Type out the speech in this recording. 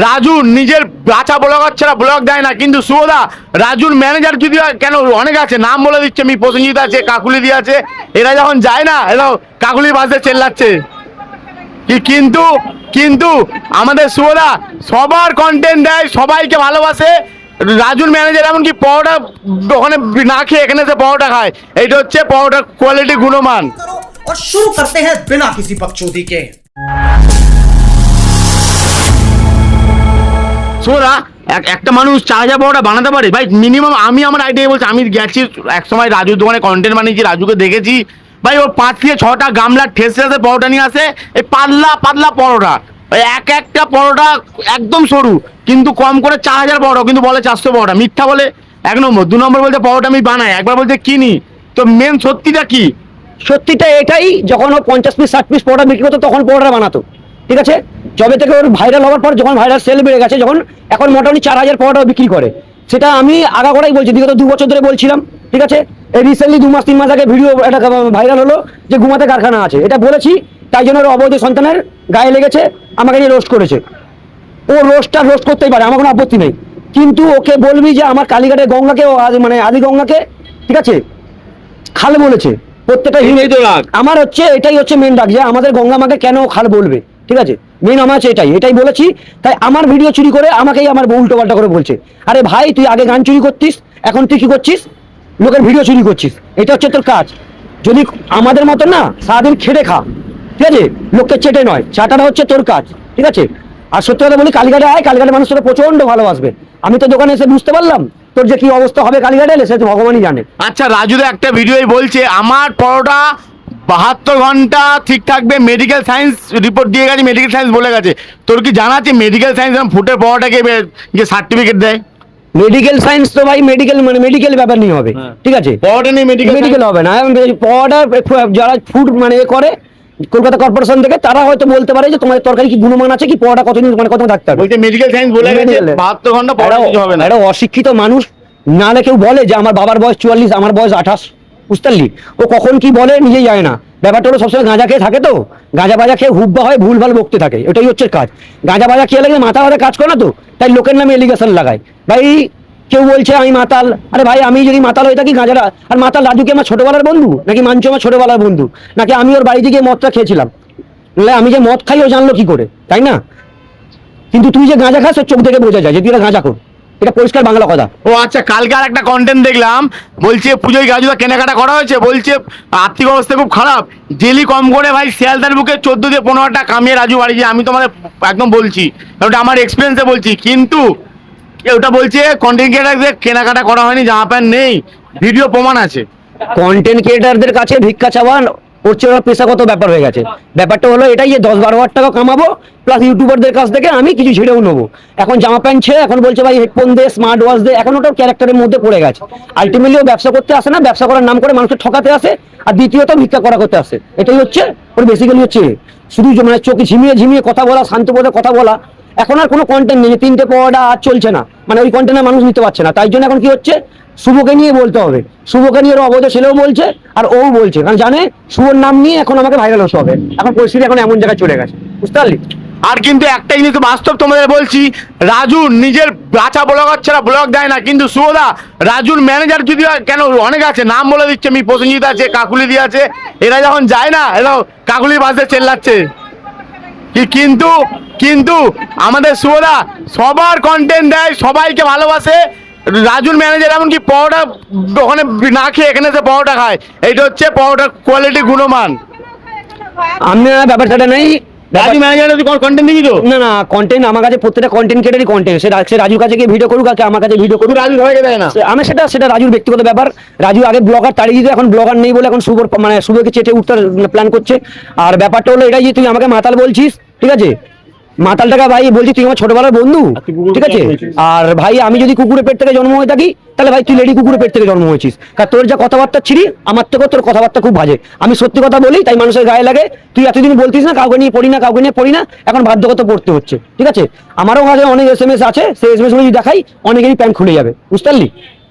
রাজু নিজের বাচ্চা ব্লগার ছাড়া ব্লগ দেয় না কিন্তু সুবোধা রাজুর ম্যানেজার যদি হয়, কেন অনেক আছে নাম বলে দিচ্ছে আমি প্রসেনজিৎ আছে কাকুলি দিয়ে আছে এরা যখন যায় না এরা কাকুলি বাসে চেল্লাচ্ছে কি- কিন্তু কিন্তু আমাদের সুবোধা সবার কন্টেন্ট দেয় সবাইকে ভালোবাসে রাজুর ম্যানেজার এমনকি পরোটা ওখানে না খেয়ে এখানে এসে পরোটা খায় এইটা হচ্ছে পরোটার কোয়ালিটি গুণমান करो और शुरू करते हैं बिना किसी बकचोदी के এক একটা মানুষ চার হাজার পরোটা বানাতে পারে? ভাই মিনিমাম আমি আমার আইডিয়া বলছি, আমি গেছি এক সময় রাজুর দোকানে কন্টেন্ট বানিয়েছি, রাজুকে দেখেছি। ভাই, ওর পাঁচ থেকে ছটা গামলা ঠেসে ঠেসে পরোটা নিয়ে আসে, এই পাতলা পাতলা পরোটা। এক একটা পরোটা একদম সরু, কিন্তু কম করে চার হাজার পরোটা, কিন্তু বলে চারশো পরোটা, মিথ্যা বলে। এক নম্বর। দু নম্বর বলতে পরোটা আমি বানাই, একবার বলতে কিনি। তো মেন সত্যিটা কি? সত্যিটা এটাই, যখন ও পঞ্চাশ পিস ষাট পিস পরোটা বিক্রি করতো, তখন পরোটা বানাতো। ঠিক আছে? যবে থেকে ওর ভাইরাল হওয়ার পর যখন ভাইরাল সেল বেড়ে গেছে যখন এখন মোটামুটি চার হাজার পরোটা বিক্রি করে। সেটা আমি আগাগোড়াই বলছি বিগত দু বছর ধরে বলছিলাম ঠিক আছে? এই রিসেন্টলি দু মাস তিন মাস আগে ভিডিও একটা ভাইরাল হলো যে ঘুমাতে কারখানা আছে। এটা বলেছি তাই জন্য ওর অবৈধ সন্তানের গায়ে লেগেছে আমাকে নিয়ে রোস্ট করেছে। ও রোস্টটা রোস্ট করতেই পারে আমার কোনো আপত্তি নেই। কিন্তু ওকে বলবি যে আমার কালীঘাটের গঙ্গাকে মানে আদি গঙ্গাকে ঠিক আছে? খাল বলেছে প্রত্যেকটা আমার হচ্ছে এটাই হচ্ছে মেন ডাক যে আমাদের গঙ্গা মাকে কেন খাল বলবে? ঠিক আছে? মেন আমার হচ্ছে এটাই এটাই বলেছি। তাই আমার ভিডিও চুরি করে আমাকেই আমার বউ উল্টো পাল্টা করে বলছে। আরে ভাই, তুই আগে গান চুরি করতিস, এখন তুই কি করছিস? লোকের ভিডিও চুরি করছিস। এটা হচ্ছে তোর কাজ। যদি আমাদের মতো না, সারাদিন খেটে খা। ঠিক আছে? লোককে চেটে নয়। চাটাটা হচ্ছে তোর কাজ। ঠিক আছে? আর সত্যি কথা বলি, কালীঘাটে আয় কালীঘাটে মানুষ তোকে প্রচণ্ড ভালোবাসবে। আমি তো দোকানে এসে বুঝতে পারলাম, তোর যে কি অবস্থা হবে কালীঘাটে এলে, সে তো ভগবানই জানে। আচ্ছা রাজুদা একটা ভিডিওই বলছে, আমার পরোটা বাহাত্তর ঘণ্টা ঠিক থাকবে মেডিকেল সায়েন্স রিপোর্ট দিয়ে গেছে মেডিকেল সায়েন্স বলে গেছে। তোর কি জানা আছে মেডিকেল সায়েন্স ফুটের পরোটাকে বে- যে সার্টিফিকেট দেয়? মেডিকেল সায়েন্স তো ভাই মেডিকেল মানে মেডিকেল ব্যাপার নিয়ে হবে হ্যাঁ। ঠিক আছে? পরোটা নেই মেডিকেল মেডিকেল হবে না পাওয়াটা যারা ফুড মানে এ করে কলকাতা কর্পোরেশন থেকে তারা হয়তো বলতে পারে যে তোমার তরকারি কি গুণমান আছে কি পাওয়াটা কতদিন মানে কত থাকতে হবে? মেডিকেল সায়েন্স বলে গেছে Medical এ। বাহাত্তর ঘণ্টা পরোটা একটা- কিছু হবে না। এটা অশিক্ষিত মানুষ নালে কেউ বলে যে আমার বাবার বয়স চুয়াল্লিশ আমার বয়স আঠাশ। বুঝতে পারলি ও কখন কি বলে নিজেই যায় না। ব্যাপারটা হলো সবসময় গাঁজা খেয়ে থাকে তো? গাঁজা বাজা খেয়ে হুব্বা হয়, ভুল ভালো বকতে থাকে। এটাই হচ্ছে কাজ। গাঁজা বাজা খেয়ে লাগে মাথা মাথা কাজ করে না তো? তাই লোকের নামে এলিগেশন লাগায়। ভাই, কেউ বলছে আমি মাতাল। আরে ভাই, আমি যদি মাতাল হয়ে থাকি গাঁজাটা, আর মাতাল রাজুকে আমার ছোটবেলার বন্ধু? নাকি মাঞ্চু আমার ছোটবেলার বন্ধু? নাকি আমি ওর বাড়িতে গিয়ে মদটা খেয়েছিলাম? নাহলে আমি যে মদ খাই, ও জানলো কি করে? তাই না? কিন্তু তুই যে গাঁজা খাস, ওর চোখ থেকে বোঝা যায় যে তুই গাঁজা কর এটা পরিষ্কার বাংলা কথা। ও আচ্ছা কালকে আর একটা কন্টেন্ট দেখলাম। বলছে পুজোয় গাজুদা কেনাকাটা করা হয়েছে। বলছে আর্থিক অবস্থা খুব খারাপ। জেলি কম করে ভাই শিয়ালদার বুকে চোদ্দ দিয়ে পনেরো টাকা কামিয়ে রাজু বাড়ি আমি তোমাদের একদম বলছি। ওটা আমার এক্সপিরিয়েন্সে বলছি। কিন্তু ওটা বলছে কন্টেন্ট ক্রিয়েটারদের কেনাকাটা করা হয়নি জামা প্যান্ট নেই। ভিডিও প্রমাণ আছে। কন্টেন্ট ক্রিয়েটারদের কাছে ভিক্ষা চাওয়া হচ্ছে ওরা পেশাগত ব্যাপার হয়ে গেছে। ব্যাপারটা হলো এটাই যে দশ বারো হাজার টাকা কামাবো প্লাস ইউটিউবারদের কাছ থেকে আমি কিছু ছেড়েও নেব। এখন জামা প্যান্ট ছেড়ে এখন বলছে ভাই হেডফোন দে স্মার্ট ওয়াচ দে, এখন ওটা ক্যারেক্টারের মধ্যে পড়ে গেছে। আলটিমেটলি ও ব্যবসা করতে আসে না, ব্যবসা করার নাম করে মানুষকে ঠকাতে আসে, আর দ্বিতীয়ত ভিক্ষা করা করতে আসে। এটাই হচ্ছে, ওর বেসিক্যালি হচ্ছে শুধু মানে চোখে ঝিমিয়ে ঝিমিয়ে কথা বলা, শান্ত বোধে কথা বলা এখন আর কোনো কন্টেন্ট নেই তিনটে পড়াটা আর চলছে না। মানে ওই কন্টেন্টের মানুষ নিতে পারছে না। তাই জন্য এখন কি হচ্ছে? শুভকে নিয়ে বলতে হবে। শুভকে নিয়ে ওর অবৈধ ছেলেও বলছে আর ও বলছে। কারণ জানে শুভর নাম নিয়ে এখন আমাকে ভাইরাল হতে হবে। এখন পরিস্থিতি এখন এমন জায়গায় চলে গেছে। বুঝতে পারলি? আর কিন্তু একটা জিনিস বাস্তব তোমাদের বলছি, রাজু নিজের বাচ্চা ব্লগার ছাড়া ব্লগ দেয় না। কিন্তু সুবোধা রাজুর ম্যানেজার যদি কেন অনেক আছে, নাম বলে দিচ্ছে, আমি প্রসেনজিৎ আছে, কাকুলি দিয়ে আছে। এরা যখন যায় না, এরা কাকুলি বাসে চেল্লাচ্ছে। কি- কিন্তু কিন্তু আমাদের সুরা সবার কন্টেন্ট দেয়, সবাইকে ভালোবাসে। রাজুর ম্যানেজার এমনকি পরোটা ওখানে না খেয়ে এখানে এসে পরোটা খায়। এইটা হচ্ছে পরোটার কোয়ালিটি গুণমান। আমি না ব্যাপারটা নেই। রাজু ম্যানেজার কন্টেন্ট দেখি তো? না না কন্টেন্ট আমার কাছে প্রত্যেকটা কন্টেন্ট ক্রিয়েটারই কন্টেন্ট সে সে রাজুর কাছে গিয়ে ভিডিও করুক আর আমার কাছে ভিডিও করুক। রাজু সবাইকে দেয় না। আমি সেটা সেটা রাজুর ব্যক্তিগত ব্যাপার। রাজু আগে ব্লগার তাড়িয়ে দিতে এখন ব্লগার নেই বলে এখন শুভর মানে শুভকে চেটে উঠতে প্ল্যান করছে। আর ব্যাপারটা হলো এটাই যে তুই আমাকে মাতাল বলছিস ঠিক আছে? মাতালটাকে ভাই বলছি তুই আমার ছোটবেলার বন্ধু? ঠিক আছে? আর ভাই আমি যদি কুকুরের পেট থেকে জন্ম হয়ে থাকি তাহলে ভাই তুই লেডি কুকুরের পেট থেকে জন্ম হয়েছিস। কারণ তোর যা কথাবার্তা ছিড়ি আমার থেকেও তোর কথাবার্তা খুব বাজে। আমি সত্যি কথা বলি তাই মানুষের গায়ে লাগে। তুই এতদিন বলতিস না কাউকে নিয়ে পড়ি না কাউকে নিয়ে পড়ি না এখন বাধ্যগত পড়তে হচ্ছে। ঠিক আছে? আমারও কাছে অনেক এস এম এস আছে সেই এস এম এস যদি দেখাই অনেকেরই প্যান্ট খুলে যাবে। বুঝতে পারলি?